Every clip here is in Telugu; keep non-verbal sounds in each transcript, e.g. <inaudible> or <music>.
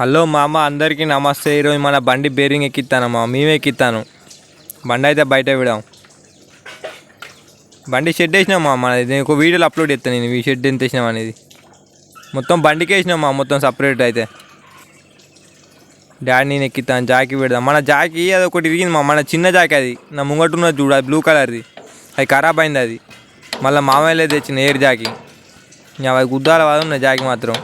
హలో మామ అందరికీ నమస్తే. ఈరోజు మన బండి బేరింగ్ ఎక్కిస్తానమ్మా మేమే. ఎక్కిస్తాను. బండి అయితే బయట విడాం బండి షెడ్ వేసినామా మనది. నేను ఒక వీడియోలో అప్లోడ్ చేస్తాను నేను. ఈ షెడ్ ఎంత వేసినాం అనేది. మొత్తం బండికి వేసినామా మొత్తం సపరేట్ అయితే. డాడీ నేను ఎక్కిస్తాను. జాకీ పెడదాం. మన జాకీ అది ఒకటి ఇరిగింది మా మన చిన్న జాకి అది. నా ముంగట ఉన్నది చూడు అది బ్లూ కలర్ది అది ఖరాబ్ అయింది అది. మళ్ళీ మామయ్యలే తెచ్చిన ఎయిర్ జాకి. ఇంకా అవి గుద్దాల వాళ్ళు ఉన్న జాకి మాత్రం.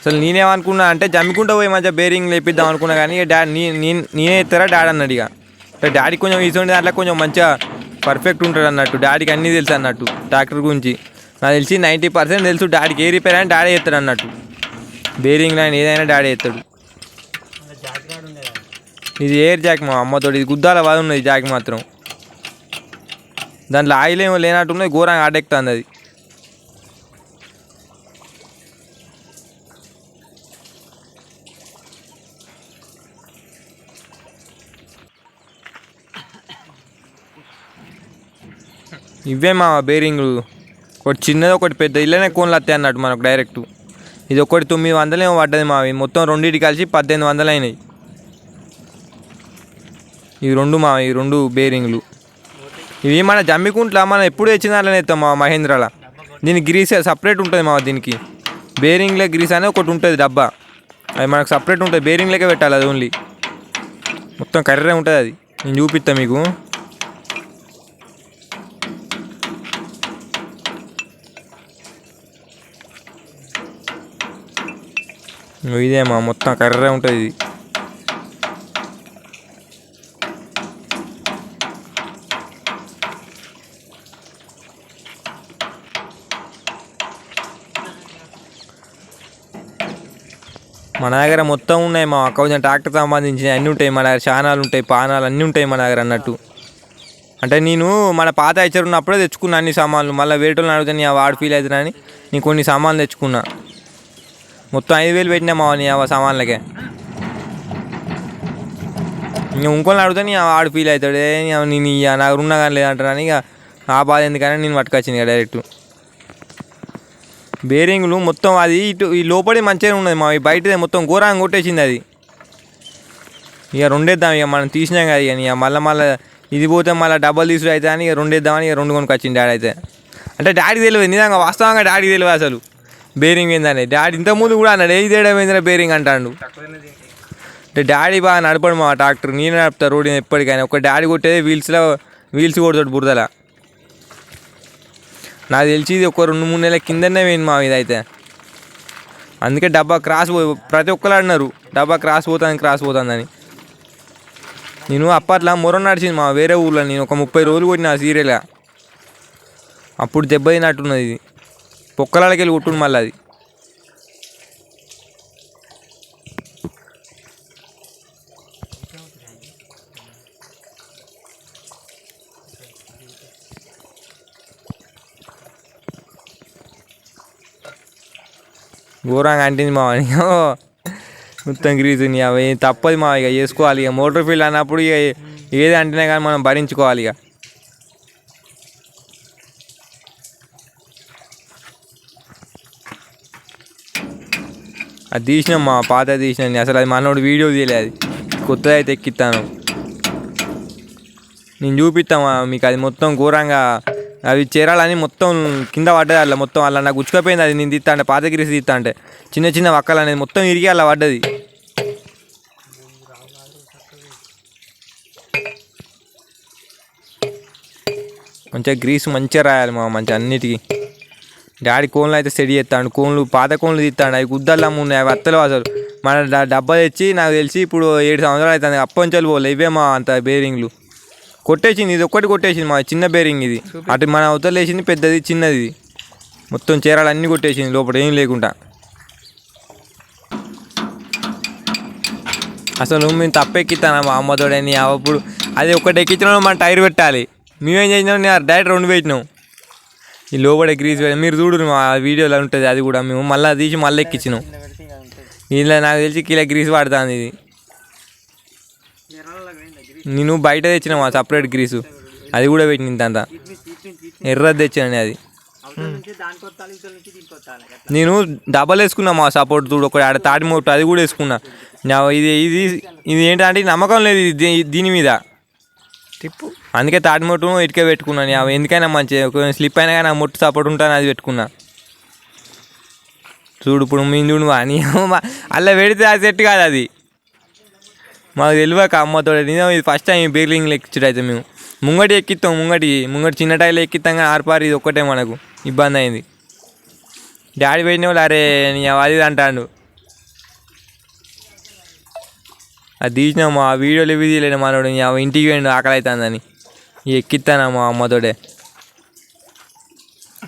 అసలు నేనేమనుకున్నా అంటే జమ్మికుంటూ పోయి మధ్య బేరింగ్ లేపిద్దాం అనుకున్నా కానీ డాడీ నేనే ఇస్తారా డాడీ అన్నాడు ఇక. అంటే డాడీ కొంచెం ఇటువంటి దాంట్లో కొంచెం మంచిగా పర్ఫెక్ట్ ఉంటాడు అన్నట్టు. డాడీకి అన్నీ తెలుసు అన్నట్టు ట్రాక్టర్ గురించి. నాకు తెలిసి నైంటీ పర్సెంట్ తెలుసు డాడీకి ఏ రిపేర్ అని డాడీ చేస్తాడు అన్నట్టు. బేరింగ్ లైన్ ఏదైనా డాడీ చేస్తాడు. ఇది ఎయిర్ జాక్ మా అమ్మతోటి ఇది గుద్దాల బాధ ఉన్నది జాక్ మాత్రం. దాంట్లో ఆయిల్ ఏమో లేనట్టున్నది ఘోరంగా ఆడెక్తుంది అది. ఇవే మా బేరింగ్లు ఒకటి చిన్నది ఒకటి పెద్ద. ఇల్లనే కోన్లు వస్తాయి అన్నట్టు మనకు డైరెక్ట్ ఇది ఒకటి తొమ్మిది వందలేమో పడ్డది మావి. మొత్తం రెండింటి కలిసి పద్దెనిమిది వందలు అయినాయి. ఇవి రెండు మా ఈ రెండు బేరింగ్లు. ఇవి మన జమ్మికుంట్లా మనం ఎప్పుడు తెచ్చిన అలానే ఎత్తాం మా మహేంద్రాల. దీనికి గ్రీస్ సపరేట్ ఉంటుంది మా దీనికి. బేరింగ్లే గ్రీస్ అనేది ఒకటి ఉంటుంది డబ్బా. అది మనకు సపరేట్ ఉంటుంది. బేరింగ్లకే పెట్టాలి అది ఓన్లీ మొత్తం కర్రే ఉంటుంది అది. నేను చూపిస్తాను మీకు. ఇదేమా ఇదే మొత్తం కర్రే ఉంటుంది ఇది. మన దగ్గర మొత్తం ఉన్నాయి మా కొంచెం ట్రాక్టర్ సంబంధించిన అన్నీ ఉంటాయి మన దగ్గర చానాలు ఉంటాయి పానాలు అన్నీ ఉంటాయి మన దగ్గర అన్నట్టు. అంటే నేను మన పాత ఇచ్చారు ఉన్నప్పుడే తెచ్చుకున్నా అన్ని సామాన్లు. మళ్ళీ వేటోళ్ళని అడిగితే నీ వాడు ఫీల్ అవుతున్నాని నేను కొన్ని సామాన్లు తెచ్చుకున్నా. మొత్తం ఐదు వేలు పెట్టినా మా నీ సామాన్లకే. ఇంకా ఇంకోళ్ళని అడిగితే నీ వాడు ఫీల్ అవుతాడు నేను ఇయ్య నాకు ఉన్నా కానీ లేదంటారని ఇక ఆ బాధ ఎందుకని నేను పట్టుకొచ్చింది ఇక డైరెక్ట్ బేరింగ్లు మొత్తం అది ఇటు ఈ లోపలి మంచిగా ఉన్నది మా ఈ బయటదే మొత్తం ఘోరంగా కొట్టేసింది అది. ఇక రెండేద్దాం ఇక మనం తీసినాం కదా ఇక ఇక మళ్ళీ మళ్ళీ ఇది పోతే మళ్ళీ డబ్బులు తీసుడు అయితే అని ఇక రెండేద్దామని ఇక రెండు కొనుక్కొచ్చింది డాడీ అయితే. అంటే డాడీ తెలియదు నిజంగా వాస్తవంగా డాడీ తెలియదు అసలు. బేరింగ్ ఏందని? డాడీ ఇంతకుముందు కూడా అన్నాడు ఏది తేడా బేరింగ్ అంటాడు. అంటే డాడీ బాగా నడపడు మా ట్రాక్టర్ నేను నడుపుతా రోడ్ ఎప్పటికైనా. ఒక డాడీ కొట్టేది వీల్స్లో వీల్స్ కొడతాడు బురదల. నాకు తెలిసి ఇది ఒక రెండు మూడు నెలల కిందనే పోయింది మా ఇదైతే అందుకే డబ్బా క్రాస్ పో ప్రతి ఒక్కరు అన్నారు డబ్బా క్రాస్ పోతుంది క్రాస్ పోతుందని. నేను అప్పట్లో మొరం నడిచింది మా వేరే ఊర్లో నేను ఒక ముప్పై రోజులు కొట్టిన సీరియల్గా. అప్పుడు దెబ్బ తిన్నట్టున్నది ఇది. పొక్కలకి వెళ్ళి కొట్టుండు మళ్ళీ అది. ఘోరంగా అంటింది మా మొత్తం గ్రీజుని అవి తప్పదు మా ఇక. చేసుకోవాలి ఇక. మోటార్ ఫీల్డ్ అన్నప్పుడు ఇక ఏది అంటేనే కానీ మనం భరించుకోవాలి ఇక. అది తీసినాం మా పాత తీసినాం అసలు అది మనోడు వీడియో తీయలేదు కొత్తది అయితే ఎక్కిస్తాను నేను చూపిస్తామా మీకు అది మొత్తం ఘోరంగా అవి చీరాలని మొత్తం కింద పడ్డది అలా మొత్తం అలా నాకు ఉచ్చుకపోయింది అది. నేను తీస్తా అంటే పాత గిరిసి తీస్తా అంటే. చిన్న చిన్న వక్కలు అనేది మొత్తం ఇరిగి అలా పడ్డది. మంచిగా గ్రీస్ మంచిగా రాయాలి మా మంచిగా అన్నిటికీ. డాడీ కోన్లు అయితే సెడి చేస్తాడు కోన్లు పాత కోన్లు తీస్తాడు అవి గుద్దలు ఉన్నాయి అవి అత్తలేవు అసలు మన డబ్బా తెచ్చి నాకు తెలిసి ఇప్పుడు ఏడు సంవత్సరాలు అవుతుంది అప్పంచలు పోలే ఇవే మా అంత బేరింగ్లు కొట్టేసింది ఇది ఒక్కటి కొట్టేసింది మా చిన్న బేరింగ్ ఇది. అటు మన అవతల వేసింది పెద్దది చిన్నది మొత్తం చీరాలు అన్నీ కొట్టేసింది లోపల ఏం లేకుండా. అసలు మేము తప్పెక్కిస్తాను మా అమ్మతోడని అప్పుడు అది ఒకటి ఎక్కించిన మనం టైర్ పెట్టాలి. మేమేం చేసినాం నేను డైరెక్ట్ రెండు పెట్టినాం. ఈ లోపల గ్రీజ్ పెట్టి- మీరు చూడు మా వీడియోలో ఉంటుంది అది కూడా మేము. మళ్ళీ తీసి మళ్ళీ ఎక్కించినాం ఇలా నాకు తెలిసి కిలో గ్రీస్ పడుతుంది ఇది. నేను బయట తెచ్చినా మా సపరేట్ గ్రీసు. అది కూడా పెట్టింది ఇంత ఎర్రది తెచ్చాను అది. నేను డబల్ వేసుకున్నా మా సపోర్ట్ చూడు. ఒక ఆడ తాటి మొట్టు అది కూడా వేసుకున్నా. ఇది ఇది ఇది ఏంటంటే నమ్మకం లేదు ఇది దీని మీద. తిప్పు అందుకే తాటి మొట్టు ఇటుకే పెట్టుకున్నాను అవి ఎందుకైనా మంచి స్లిప్ అయినా కానీ ఆ మొట్టు సపోర్ట్ ఉంటాను అది పెట్టుకున్నా. చూడు ఇప్పుడు మీ చూడు మా అని. <laughs> అలా పెడితే అది సెట్ కాదు అది. మాకు తెలియక అమ్మతో నిజం ఇది ఫస్ట్ టైం బీర్లింగ్లు ఎక్కించడం అయితే మేము. ముంగటి ఎక్కిస్తాం ముంగటి. ముంగటి చిన్న టైర్లు ఎక్కిస్తాం కానీ ఆర్పారు ఇది ఒక్కటే మనకు. ఇబ్బంది అయింది. డాడీ పెట్టిన వాళ్ళు అరే అది అంటాడు. అది తీసినాం ఆ వీడియోలు ఇవి తీయలేడు మనోడు ఇంటికి పోయిండు ఆకలి అవుతుందని ఎక్కిస్తానా మా అమ్మతోటే.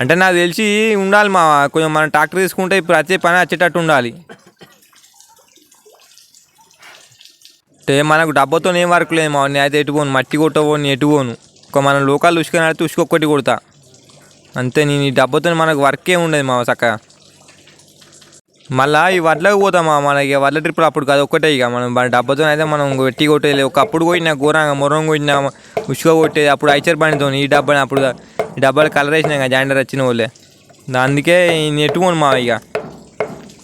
అంటే నాకు తెలిసి ఉండాలి మా కొంచెం మనం ట్రాక్టర్ తీసుకుంటే ఇప్పుడు వచ్చే పని వచ్చేటట్టు ఉండాలి. అంటే మనకు డబ్బాతో ఏం వర్క్ లేదు మా అయితే ఎటు పోను మట్టి కొట్టబోను ఎటు పోను. ఒక మనం లోకాలు ఉసుకొని ఆడితే ఉసుకొక్కటి కొడతా. అంతే నేను ఈ డబ్బాతో మనకు వర్కే ఉండదు మా చక్కగా. మళ్ళా ఈ వడ్లకు పోతామా? మనకి వడ్ల ట్రిప్పులు అప్పుడు కాదు ఒక్కటే ఇక. మనం మన డబ్బాతో అయితే మనం వెట్టి కొట్టేది. ఒకప్పుడు కొట్టినా ఘోరంగా మొరం కొట్టినా ఉసుక కొట్టేది. అప్పుడు ఐచర్ బండితో ఈ డబ్బాని అప్పుడు ఈ డబ్బాలు కలర్ వేసినాక జాండర్ వచ్చిన వాళ్ళే. అందుకే నెట్టుకోను మా ఇక.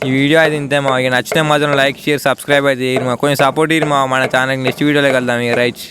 ఈ వీడియో అయితే ఇంతే మా ఇక. నచ్చిన మాత్రం లైక్ షేర్ సబ్స్క్రైబ్ అయితే మా. కొంచెం సపోర్ట్ ఇయ్యి మా. మన ఛానల్కి నెక్స్ట్ వీడియోలో కలుద్దాం ఇక. రైట్.